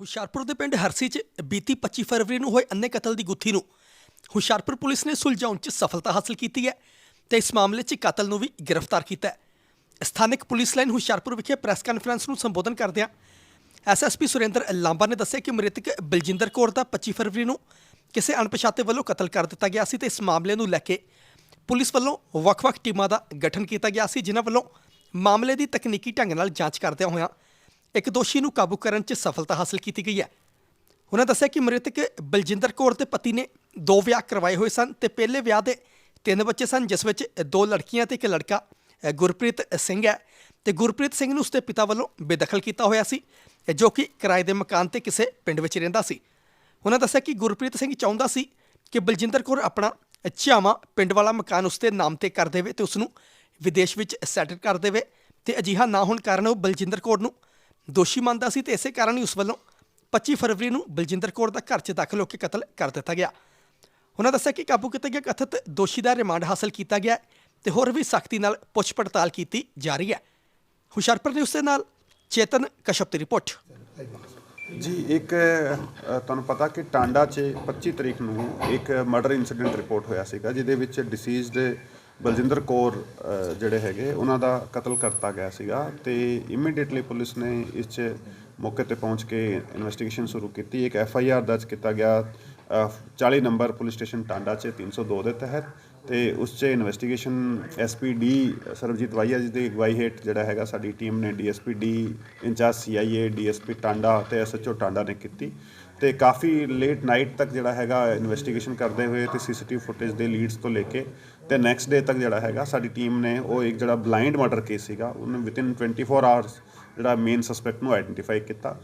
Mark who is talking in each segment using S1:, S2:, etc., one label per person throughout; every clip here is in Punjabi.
S1: ਹੁਸ਼ਿਆਰਪੁਰ ਦੇ ਪਿੰਡ ਹਰਸੀ 'ਚ ਬੀਤੀ 25 ਫਰਵਰੀ ਨੂੰ ਹੋਏ ਅੰਨੇ ਕਤਲ ਦੀ ਗੁੱਥੀ ਨੂੰ। ਹੁਸ਼ਿਆਰਪੁਰ ਪੁਲਿਸ ਨੇ ਸੁਲਝਾਉਣ 'ਚ ਸਫਲਤਾ ਹਾਸਲ ਕੀਤੀ ਹੈ ਤੇ ਇਸ ਮਾਮਲੇ 'ਚ ਕਾਤਲ ਨੂੰ ਵੀ ਗ੍ਰਿਫਤਾਰ ਕੀਤਾ ਹੈ। ਸਥਾਨਕ ਪੁਲਿਸ ਲਾਈਨ ਹੁਸ਼ਿਆਰਪੁਰ ਵਿਖੇ ਪ੍ਰੈਸ ਕਾਨਫਰੰਸ ਨੂੰ ਸੰਬੋਧਨ ਕਰਦਿਆਂ ਐਸਐਸਪੀ ਸੁਰਿੰਦਰ ਲਾਂਬਾ ਨੇ ਦੱਸਿਆ ਕਿ ਮ੍ਰਿਤਕ ਬਲਜਿੰਦਰ ਕੌਰ ਦਾ 25 ਫਰਵਰੀ ਨੂੰ ਕਿਸੇ ਅਣਪਛਾਤੇ ਵੱਲੋਂ ਕਤਲ ਕਰ ਦਿੱਤਾ ਗਿਆ ਸੀ ਤੇ ਇਸ ਮਾਮਲੇ ਨੂੰ ਲੈ ਕੇ ਪੁਲਿਸ ਵੱਲੋਂ ਵੱਖ-ਵੱਖ ਟੀਮਾਂ ਦਾ ਗਠਨ ਕੀਤਾ ਗਿਆ ਸੀ, ਜਿਨ੍ਹਾਂ ਵੱਲੋਂ ਮਾਮਲੇ ਦੀ ਤਕਨੀਕੀ ਢੰਗ ਨਾਲ ਜਾਂਚ ਕਰਦਿਆਂ ਹੋਇਆਂ ਇੱਕ ਦੋਸ਼ੀ ਨੂੰ ਕਾਬੂ ਕਰਨ 'ਚ ਸਫਲਤਾ ਹਾਸਲ ਕੀਤੀ ਗਈ ਹੈ। ਉਹਨਾਂ ਦੱਸਿਆ ਕਿ ਮ੍ਰਿਤਕ ਬਲਜਿੰਦਰ ਕੌਰ ਦੇ ਪਤੀ ਨੇ ਦੋ ਵਿਆਹ ਕਰਵਾਏ ਹੋਏ ਸਨ ਤੇ ਪਹਿਲੇ ਵਿਆਹ ਦੇ ਤਿੰਨ ਬੱਚੇ ਸਨ, ਜਿਸ ਵਿੱਚ ਦੋ ਲੜਕੀਆਂ ਤੇ ਇੱਕ ਲੜਕਾ ਗੁਰਪ੍ਰੀਤ ਸਿੰਘ ਹੈ ਤੇ ਗੁਰਪ੍ਰੀਤ ਸਿੰਘ ਨੂੰ ਉਸਦੇ ਪਿਤਾ ਵੱਲੋਂ ਬੇਦਖਲ ਕੀਤਾ ਹੋਇਆ ਸੀ, ਜੋ ਕਿ ਕਿਰਾਏ ਦੇ ਮਕਾਨ ਤੇ ਕਿਸੇ ਪਿੰਡ ਵਿੱਚ ਰਹਿੰਦਾ ਸੀ। ਉਹਨਾਂ ਦੱਸਿਆ ਕਿ ਗੁਰਪ੍ਰੀਤ ਸਿੰਘ ਚਾਹੁੰਦਾ ਸੀ ਕਿ ਬਲਜਿੰਦਰ ਕੌਰ ਆਪਣਾ ਚਾਵਾ ਪਿੰਡ ਵਾਲਾ ਮਕਾਨ ਉਸਦੇ ਨਾਮ ਤੇ ਕਰ ਦੇਵੇ ਤੇ ਉਸ ਨੂੰ ਵਿਦੇਸ਼ ਵਿੱਚ ਸੈਟਲ ਕਰ ਦੇਵੇ ਤੇ ਅਜਿਹਾ ਨਾ ਹੋਣ ਕਾਰਨ ਉਹ ਬਲਜਿੰਦਰ ਕੌਰ ਨੂੰ ਦੋਸ਼ੀ ਮੰਨਦਾ ਸੀ ਤੇ ਇਸੇ ਕਾਰਨ ਹੀ ਉਸ ਵੱਲੋਂ 25 ਫਰਵਰੀ ਨੂੰ ਬਲਜਿੰਦਰ ਕੌਰ ਦਾ ਘਰ 'ਚ ਦਾਖਲ ਹੋ ਕੇ ਕਤਲ ਕਰ ਦਿੱਤਾ ਗਿਆ। ਉਹਨਾਂ ਦੱਸਿਆ ਕਿ ਕਾਬੂ ਕੀਤੇ ਗਏ ਕਥਿਤ ਦੋਸ਼ੀ ਦਾ ਰਿਮਾਂਡ ਹਾਸਲ ਕੀਤਾ ਗਿਆ ਹੈ ਤੇ ਹੋਰ ਵੀ ਸਖਤੀ ਨਾਲ ਪੁੱਛ ਪੜਤਾਲ ਕੀਤੀ ਜਾ ਰਹੀ ਹੈ। ਹੁਸ਼ਿਆਰਪੁਰ ਨਿਊਜ਼ ਦੇ ਨਾਲ ਚੇਤਨ ਕਸ਼ਪ ਦੀ ਰਿਪੋਰਟ।
S2: ਜੀ, ਇੱਕ ਤੁਹਾਨੂੰ ਪਤਾ ਕਿ ਟਾਂਡਾ 'ਚ 25 ਤਰੀਕ ਨੂੰ ਇੱਕ ਮਰਡਰ ਇਨਸੀਡੈਂਟ ਰਿਪੋਰਟ ਹੋਇਆ ਸੀਗਾ, ਜਿਹਦੇ ਵਿੱਚ ਡਿਸੀਜ਼ਡ ਬਲਜਿੰਦਰ ਕੌਰ ਜਿਹੜੇ ਹੈਗੇ ਉਹਨਾਂ ਦਾ ਕਤਲ ਕਰਤਾ ਗਿਆ ਸੀਗਾ ਤੇ ਇਮੀਡੀਏਟਲੀ ਪੁਲਿਸ ਨੇ ਇਸ 'ਚ ਮੌਕੇ ਤੇ ਪਹੁੰਚ ਕੇ ਇਨਵੈਸਟੀਗੇਸ਼ਨ ਸ਼ੁਰੂ ਕੀਤੀ। ਇੱਕ ਐਫ ਆਈ ਆਰ ਦਰਜ ਕੀਤਾ ਗਿਆ ਅ, 40 ਨੰਬਰ ਪੁਲਿਸ ਸਟੇਸ਼ਨ ਟਾਂਡਾ 'ਚ 302 ਦੇ ਤਹਿਤ ਤੇ ਉਸ 'ਚ investigation S P D Sarabjit Waiya ji ਦੀ ਅਗਵਾਈ ਹੇਠ ਜਿਹੜਾ ਹੈਗਾ ਸਾਡੀ ਟੀਮ ਨੇ D S P D incharge C I A D CIA P Tanda ਤੇ ਓ ਟਾਂਡਾ ਨੇ ਕੀਤੀ। ਤੇ ਕਾਫੀ ਲੇਟ ਨਾਈਟ ਤੱਕ ਜਿਹੜਾ ਹੈਗਾ ਇਨਵੈਸਟੀਗੇਸ਼ਨ ਕਰਦੇ ਹੋਏ ਤੇ ਸੀਸੀਟੀਵੀ ਫੁਟੇਜ ਦੇ ਲੀਡਸ ਤੋਂ ਲੈ ਕੇ ਤੇ ਨੈਕਸਟ ਡੇ ਤੱਕ ਜਿਹੜਾ ਹੈਗਾ, ਸਾਡੀ ਟੀਮ ਨੇ ਉਹ ਇੱਕ ਜਿਹੜਾ ਬਲਾਈਂਡ ਮਰਡਰ ਕੇਸ ਸੀਗਾ, ਉਹਨੂੰ ਵਿਦਿਨ 24 ਆਵਰਸ ਜਿਹੜਾ ਮੇਨ ਸਸਪੈਕਟ ਨੂੰ ਆਈਡੈਂਟੀਫਾਈ ਕੀਤਾ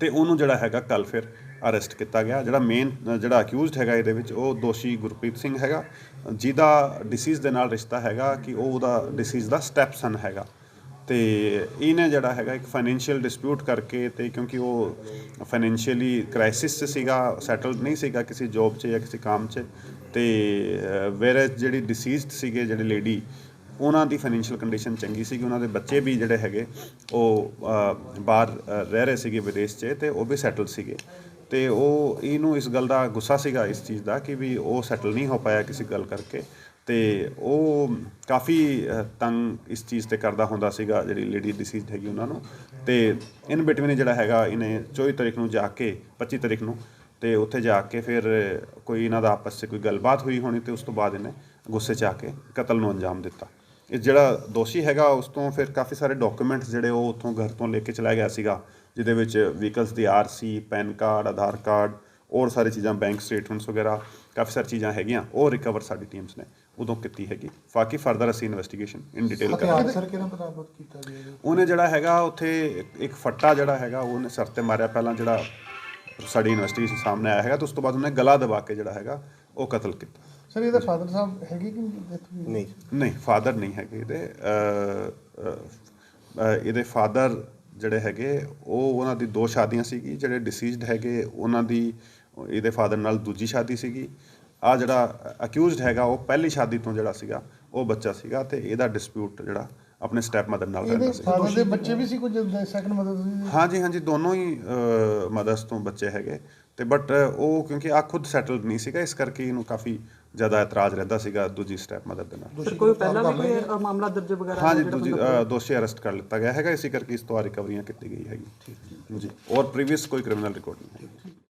S2: ਤੇ ਉਹਨੂੰ ਜਿਹੜਾ ਹੈਗਾ ਕੱਲ ਫਿਰ ਅਰੈਸਟ ਕੀਤਾ ਗਿਆ। ਜਿਹੜਾ ਮੇਨ ਜਿਹੜਾ ਅਕਿਊਜ਼ਡ ਹੈਗਾ ਇਹਦੇ ਵਿੱਚ, ਉਹ ਦੋਸ਼ੀ ਗੁਰਪ੍ਰੀਤ ਸਿੰਘ ਹੈਗਾ, ਜਿਹਦਾ ਡਿਸੀਜ਼ ਦੇ ਨਾਲ ਰਿਸ਼ਤਾ ਹੈਗਾ ਕਿ ਉਹ ਉਹਦਾ ਡਿਸੀਜ਼ ਦਾ ਸਟੈਪ ਸਨ ਹੈਗਾ। ਤੇ ਇਹਨੇ ਜਿਹੜਾ ਹੈਗਾ ਇੱਕ ਫਾਈਨੈਂਸ਼ੀਅਲ ਡਿਸਪਿਊਟ ਕਰਕੇ ਤੇ ਕਿਉਂਕਿ ਉਹ ਫਾਈਨੈਂਸ਼ੀਅਲੀ ਕ੍ਰਾਈਸਿਸ 'ਚ ਸੀਗਾ ਸੈਟਲਡ ਨਹੀਂ ਸੀਗਾ ਕਿਸੇ ਜੌਬ 'ਚ ਜਾਂ ਕਿਸੇ ਕੰਮ 'ਚ ਤੇ ਵੇਰ ਜਿਹੜੀ ਡਿਸੀਜ਼ਡ ਸੀਗੇ, ਜਿਹੜੇ ਲੇਡੀ ਉਹਨਾਂ ਦੀ ਫਾਈਨੈਂਸ਼ੀਅਲ ਕੰਡੀਸ਼ਨ ਚੰਗੀ ਸੀਗੀ, ਉਹਨਾਂ ਦੇ ਬੱਚੇ ਵੀ ਜਿਹੜੇ ਹੈਗੇ, ਉਹ ਬਾਹਰ ਰਹਿ ਰਹੇ ਸੀਗੇ ਵਿਦੇਸ਼ 'ਚ ਤੇ ਉਹ ਵੀ ਸੈਟਲ ਸੀਗੇ। ਤੇ ਉਹ, ਇਹਨੂੰ ਇਸ ਗੱਲ ਦਾ ਗੁੱਸਾ ਸੀਗਾ ਇਸ ਚੀਜ਼ ਦਾ ਕਿ ਵੀ ਉਹ ਸੈਟਲ ਨਹੀਂ ਹੋ ਪਾਇਆ ਕਿਸੇ ਗੱਲ ਕਰਕੇ। ਤੇ ਉਹ ਕਾਫੀ ਤੰਗ ਇਸ ਚੀਜ਼ ਤੇ ਕਰਦਾ ਹੁੰਦਾ ਸੀਗਾ, ਜਿਹੜੀ ਲੇਡੀ ਡਿਸੀਜ਼ ਹੈਗੀ ਉਹਨਾਂ ਨੂੰ। ਤੇ ਇਨ ਬਿਟਵੀਨ ਜਿਹੜਾ ਹੈਗਾ, ਇਹਨੇ 24 ਤਰੀਕ ਨੂੰ ਜਾ ਕੇ 25 ਤਰੀਕ ਨੂੰ, ਤੇ ਉੱਥੇ ਜਾ ਕੇ ਫਿਰ ਕੋਈ ਇਹਨਾਂ ਦਾ ਆਪਸ 'ਚ ਕੋਈ ਗੱਲਬਾਤ ਹੋਈ ਹੋਣੀ ਤੇ ਉਸ ਤੋਂ ਬਾਅਦ ਇਹਨੇ ਗੁੱਸੇ 'ਚ ਆ ਕੇ ਕਤਲ ਨੂੰ ਅੰਜਾਮ ਦਿੱਤਾ। ਇਹ ਜਿਹੜਾ ਦੋਸ਼ੀ ਹੈਗਾ, ਉਸ ਤੋਂ ਫਿਰ ਕਾਫੀ ਸਾਰੇ ਡਾਕੂਮੈਂਟਸ ਜਿਹੜੇ ਉਹ ਉੱਥੋਂ ਘਰ ਤੋਂ ਲੈ ਕੇ ਚਲਾ ਗਿਆ ਸੀਗਾ, ਜਿਹਦੇ ਵਿੱਚ ਵਹੀਕਲਸ ਦੀ RC pan card Aadhaar card ਹੋਰ ਸਾਰੀ ਚੀਜ਼ਾਂ ਬੈਂਕ ਸਟੇਟਮੈਂਟਸ ਵਗੈਰਾ, ਕਾਫੀ ਸਾਰੀ ਚੀਜ਼ਾਂ ਹੈਗੀਆਂ, ਉਹ ਰਿਕਵਰ ਸਾਡੀ ਟੀਮਸ ਨੇ। ਉਦੋਂ ਕੀਤੀ ਹੈਗੀ। ਬਾਕੀ ਫਰਦਰ ਅਸੀਂ ਇਨਵੈਸਟੀਗੇਸ਼ਨ ਇਨ ਡਿਟੇਲ ਕਰਾਂਗੇ।
S3: ਸਰ ਕਿਹਨਾਂ ਬਰਾਬਰ ਕੀਤਾ ਗਿਆ ਜੀ
S2: ਉਹਨੇ ਜਿਹੜਾ ਹੈਗਾ ਉੱਥੇ ਇੱਕ- ਇੱਕ ਫੱਟਾ ਜਿਹੜਾ ਹੈਗਾ ਉਹਨੇ ਸਿਰ ਤੇ ਮਾਰਿਆ। ਪਹਿਲਾਂ ਜਿਹੜਾ ਸਾਡੀ ਇਨਵੈਸਟੀਗੇਸ਼ਨ ਸਾਹਮਣੇ ਆਇਆ ਹੈਗਾ ਤੇ ਉਸ ਤੋਂ ਬਾਅਦ ਉਹਨੇ ਗਲਾ ਦਬਾ ਕੇ ਜਿਹੜਾ ਹੈਗਾ ਉਹ ਕਤਲ ਕੀਤਾ।
S3: ਸਰ ਇਹਦਾ ਫਾਦਰ ਸਾਹਿਬ ਹੈਗੇ ਕਿ ਨਹੀਂ?
S2: ਨਹੀਂ। ਫਾਦਰ ਨਹੀਂ ਹੈਗੇ ਇਹਦੇ। ਅਹ, ਅਹ, ਅਹ, ਇਹਦੇ ਫਾਦਰ ਜਿਹੜੇ ਹੈਗੇ ਉਹ ਉਹਨਾਂ ਦੀ ਦੋ ਸ਼ਾਦੀਆਂ ਸੀਗੀ। ਜਿਹੜੇ ਡਿਸੀਜ਼ਡ ਹੈਗੇ ਉਹਨਾਂ ਦੀ ਇਹਦੇ ਫਾਦਰ ਨਾਲ ਦੂਜੀ ਸ਼ਾਦੀ ਸੀਗੀ। ਆ ਜਿਹੜਾ ਅਕਿਊਜ਼ਡ ਹੈਗਾ ਉਹ ਪਹਿਲੀ ਸ਼ਾਦੀ ਤੋਂ ਜਿਹੜਾ ਸੀਗਾ ਉਹ ਬੱਚਾ ਸੀਗਾ ਤੇ ਇਹਦਾ ਡਿਸਪਿਊਟ ਜਿਹੜਾ ਆਪਣੇ ਸਟੈਪ ਮਦਰ ਨਾਲ ਰਹਿੰਦਾ ਸੀ।
S3: ਫਾਦਰ ਦੇ ਬੱਚੇ ਵੀ ਸੀ ਕੁਝ? ਸੈਕੰਡ ਮਦਰ ਸੀ
S2: ਹਾਂਜੀ ਹਾਂਜੀ ਦੋਨੋਂ ਹੀ ਮਦਰਸ ਤੋਂ ਬੱਚੇ ਹੈਗੇ। ਤੇ ਬਟ ਉਹ ਕਿਉਂਕਿ ਆ ਖੁਦ ਸੈਟਲਡ ਨਹੀਂ ਸੀਗਾ ਇਸ ਕਰਕੇ ਇਹਨੂੰ ਕਾਫੀ ਜ਼ਿਆਦਾ ਇਤਰਾਜ਼ ਰਹਿੰਦਾ ਸੀਗਾ ਦੂਜੀ ਸਟੈਪ ਮਦਰ ਦੇ ਨਾਲ।
S4: ਕੋਈ ਪਹਿਲਾਂ ਵੀ ਮਾਮਲਾ ਦਰਜ ਵਗੈਰਾ
S2: ਹਾਂਜੀ ਦੂਜੀ ਦੋਸ਼ੀ ਅਰੈਸਟ ਕਰ ਲਿੱਤਾ ਗਿਆ ਹੈਗਾ ਇਸੇ ਕਰਕੇ ਇਸ ਤੋਂ ਆ ਰਿਕਵਰੀਆਂ ਕੀਤੀ ਗਈ ਹੈਗੀ ਜੀ ਔਰ ਪ੍ਰੀਵੀਅਸ ਕੋਈ ਕ੍ਰਿਮੀਨਲ ਰਿਕਾਰਡ ਨਹੀਂ ਹੈ